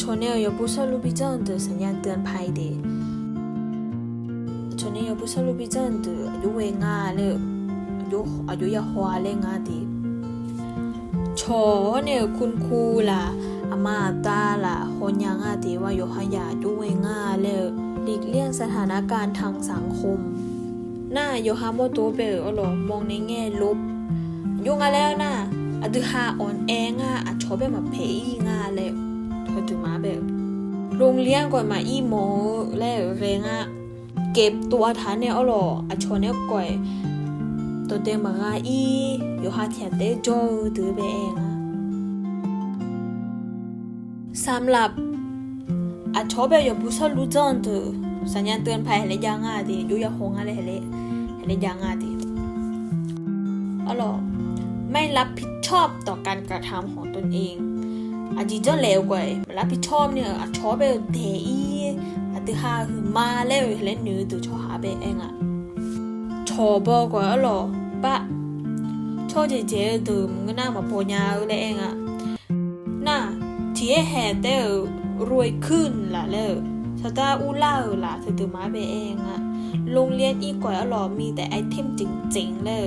ชนเนี่ย有不是路比症的สัญญาณเตือนภัยเดชนเนี่ย有不是路比症的อายุเวงาเลยอายุอายุยาฮวาเลยงาดีชอเนี่ยคุณครูล่ะอามาตาล่ะคนยังอาดีว่าโยหยาอายุเวงาเลยหลีกเลี่ยงสถานการณ์ทางสังคม น่าโยฮาโมโตเบลอหรอมองในแง่ลบยุ่งอะแล้วนะอะดึฮาออนแองอ่ะอะชอบแบบมาเพอีงาเลย เรียนก่อนมาอีโมแล้วเรงอะเก็บตัวทันเนี่ยเอาหรออะชนเนี่ยก่อยตัวเต็มมากาอีโยฮาเทียนเตโจตือไปเองอะสำหรับอะชอบแบบอย่าบุษรู้จังเถอสัญญาณเตือนภัยอะไรยังอะดิยุยาคงอะไรอะไรอะไรยังอะดิเอาหรอไม่รับผิดชอบต่อการกระทำของตนเอง อาจจะเจ้าเลวกว่าไม่รับผิดชอบเนี่ยอาชอบไปเทอีอาจจะหาคือมาแล้วเล่นนื้อตัวชอบหาไปเองอะชอบบอกว่าหรอปะชอบเจเจตัวมึงก็น่ามาโปญาเลยเองอะน่าที่แห่แต่รวยขึ้นล่ะเลยสตาอูล่าล่ะเธอตัวมาไปเองอะโรงเรียนอีกกว่าหรอมีแต่ไอเทมจริงๆเลย